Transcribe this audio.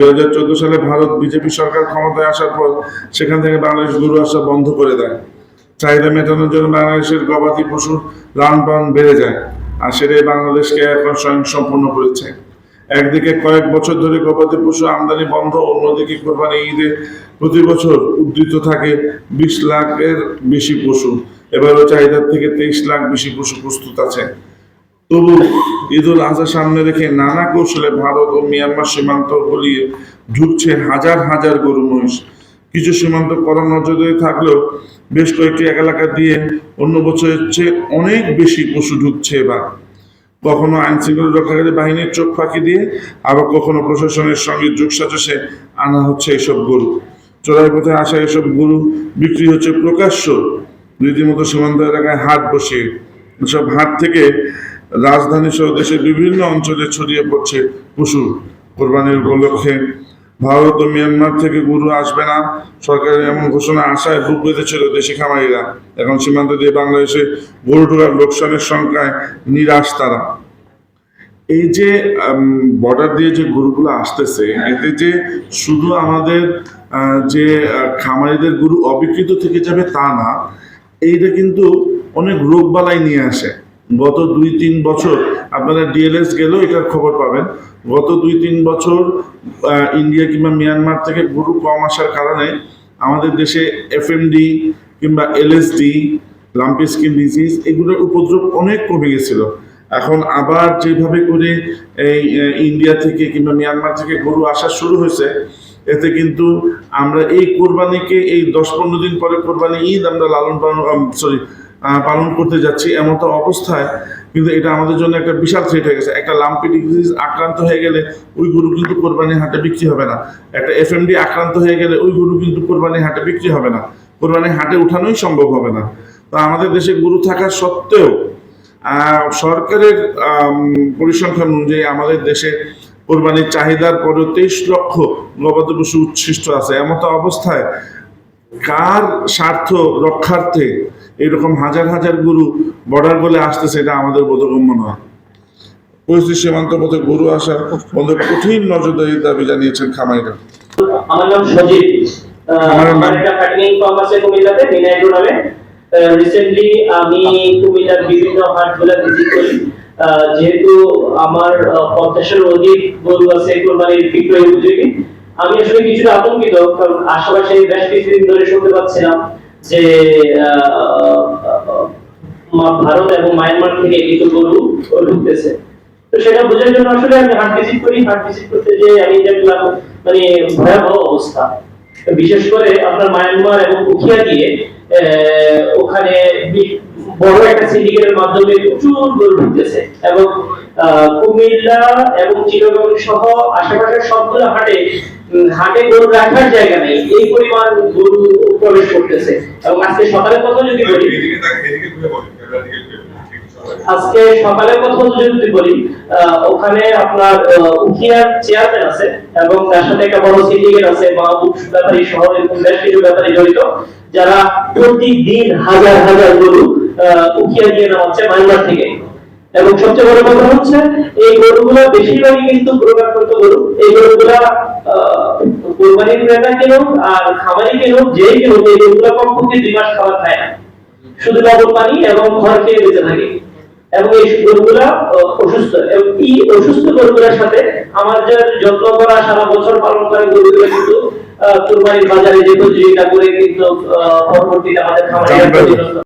দু হাজার চোদ্দ সালে ভারত বিজেপি সরকার ক্ষমতায় আসার পর সেখান থেকে বাংলাদেশ গরু আসা বন্ধ করে দেয়। চাহিদা মেটানোর জন্য বাংলাদেশের গবাদি পশুর লালন পালন বেড়ে যায় আর সেটাই বাংলাদেশকে এখন স্বয়ংসম্পূর্ণ করেছে। একদিকে কয়েক বছর ধরে গবাদি পশু আমদানি বন্ধ, অন্যদিকে কোরবানি ঈদে প্রতি বছর উদ্ধৃত থাকে বিশ লাখের বেশি পশু। এবারও চাহিদার থেকে তেইশ লাখ বেশি পশু প্রস্তুত আছে। তবু ঈদ উল আজহা সামনে রেখে নানা কৌশলে ভারত ও মিয়ানমার সীমান্ত গলিয়ে ঢুকছে হাজার হাজার গরু মহিষ। কিছু সীমান্ত কড়া নজরে থাকলেও বেশ কয়েকটি এলাকা দিয়ে অন্য বছরের চেয়ে অনেক বেশি পশু ঢুকছে এবার। কখনো আইন শৃঙ্খলা রক্ষাকারী বাহিনীর চোখ ফাঁকি দিয়ে, আবার কখনো প্রশাসনের সঙ্গে যোগ সাজসে আনা হচ্ছে এসব গরু। চোরাই পথে আসা এসব গরু বিক্রি হচ্ছে প্রকাশ্য। রীতিমতো সীমান্ত এলাকায় হাট বসিয়ে এসব হাট থেকে রাজধানী সহ দেশের বিভিন্ন অঞ্চলে ছড়িয়ে পড়ছে পশু কোরবানির উপলক্ষে। ভারত ও মিয়ানমার থেকে গরু আসবে না। সরকারের এমন ঘোষণা আশায় বুক বেঁধেছিল দেশি খামারিরা। এখন সীমান্ত দিয়ে বাংলাদেশে গরু ঢোকার লোকসানের সংখ্যায় নিরাশ তারা। এই যে বর্ডার দিয়ে যে গরুগুলো আসতেছে, এতে যে শুধু আমাদের যে খামারিদের গরু অবিকৃত থেকে যাবে তা না, এইটা কিন্তু অনেক রোগবালাই নিয়ে আসে। গত দুই, তিন বছর আপনারা ডিএলএস গেলেও এটার খবর পাবেন। গত দুই, তিন বছর ইন্ডিয়া কিংবা মিয়ানমার থেকে গরু কম আসার কারণে আমাদের দেশে এফএমডি কিংবা এলএসডি লাম্পি স্কিন ডিজিজ এগুলোর উপদ্রব অনেক কমে গেছিল। এখন আবার যেভাবে করে এই ইন্ডিয়া থেকে কিংবা মিয়ানমার থেকে গরু আসা শুরু হয়েছে, এতে কিন্তু আমরা এই কোরবানিকে এই দশ, পনেরো দিন পরে কোরবানি ঈদ আমরা লালন পালন সরি পালন করতে যাচ্ছি, এমন তো অবস্থায়, কিন্তু এটা আমাদের জন্য একটা বিশাল থ্রেট হয়ে গেছে। একটা লাম্পি ডিজিজ আক্রান্ত হয়ে গেলে ওই গরু কিন্তু কোরবানি হাটে বিক্রি হবে না। একটা এফএমডি আক্রান্ত হয়ে গেলে ওই গরু কিন্তু কোরবানি হাটে বিক্রি হবে না। কোরবানি হাটে উঠানোই সম্ভব হবে না। তো আমাদের দেশে গরু থাকা সত্ত্বেও সরকারের পরিসংখ্যান অনুযায়ী আমাদের দেশে কোরবানির চাহিদার পরেও তেইশ লক্ষ গবাদি পশু উচ্ছিষ্ট আছে। এমতো অবস্থায়, কার স্বার্থ রক্ষার্থে এরকম হাজার হাজার গরু বর্ডার বলে আসতেছে এটা আমাদের বোধগম্য নয়। পরিস্থিতি সীমান্ত পথে গরু আসা বন্ধ কঠিন নজরদারির দাবি জানিয়েছেন খামারিরা আমার নাম সজীব। আমার নাম- একটা ফার্ম আছে কুমিল্লাতে মিনাইডো নামে রিসেন্টলি আমি কুমিল্লার বিভিন্ন হাটগুলো ভিজিট করি। যেহেতু আমার পঞ্চাশের অধিক গরু আছে কোরবানির বিক্রয় উপযোগী। আমি আসলে কিছুটা আতঙ্কিত কারণ আশেপাশে বেশ কিছুদিন ধরে শুনতে পাচ্ছিলাম যে ভারত এবং মায়ানমার থেকে কিছু গরু ঢুকতেছে। তো সেটা বোঝার জন্য আসলে আমি হার্ট ভিজিট করি। হার্ট ভিজিট করতে যে আমি দেখলাম মানে ভয়াবহ অবস্থা। বিশেষ করে আপনার মায়ানমার এবং উখিয়া দিয়ে ওখানে বড় একটা সিন্ডিকেটের মাধ্যমে প্রচুর গরু ঢুকতেছে এবং কুমিল্লা এবং চিরগং সহ আশেপাশের সবগুলো হাটে হাটে গরু রাখার জায়গা নেই। এই পরিমাণ গরু প্রবেশ করতেছে। এবং আজকে সকালের কথা যদি বলি? আজকে সকালের কথা যদি বলি ওখানে আপনার উখিয়ার চেয়ারম্যান আছে এবং তার সাথে একটা বড় সিন্ডিকেট আছে, মাহবুব ব্যাপারী কিছু ব্যাপারী জড়িত, যারা প্রতিদিন হাজার হাজার গরু আহ, উখিয়া দিয়ে নামাচ্ছে মায়ানমার থেকে এবং সবচেয়ে বড় কথা হচ্ছে এই গরুগুলো বেশিরভাগই কিন্তু প্রকারগত গরু। এই গরুগুলা কোরবানির ক্রেতা কিনুক আর খামারি কিনুক যেই কিনুক এই গরুগুলো কমপক্ষে দুই মাস খাবার খায় না। শুধু লবণ পানি এবং ঘর খেয়ে বেঁচে থাকে। এবং এই গরুগুলা অসুস্থ। এবং এই অসুস্থ গরুগুলোর সাথে আমার যে যত্ন করা সারা বছর পালন করে গরুগুলো কিন্তু কুরবানির বাজারে যে প্রতিযোগিতা করে কিন্তু পরবর্তীতে আমাদের খামারে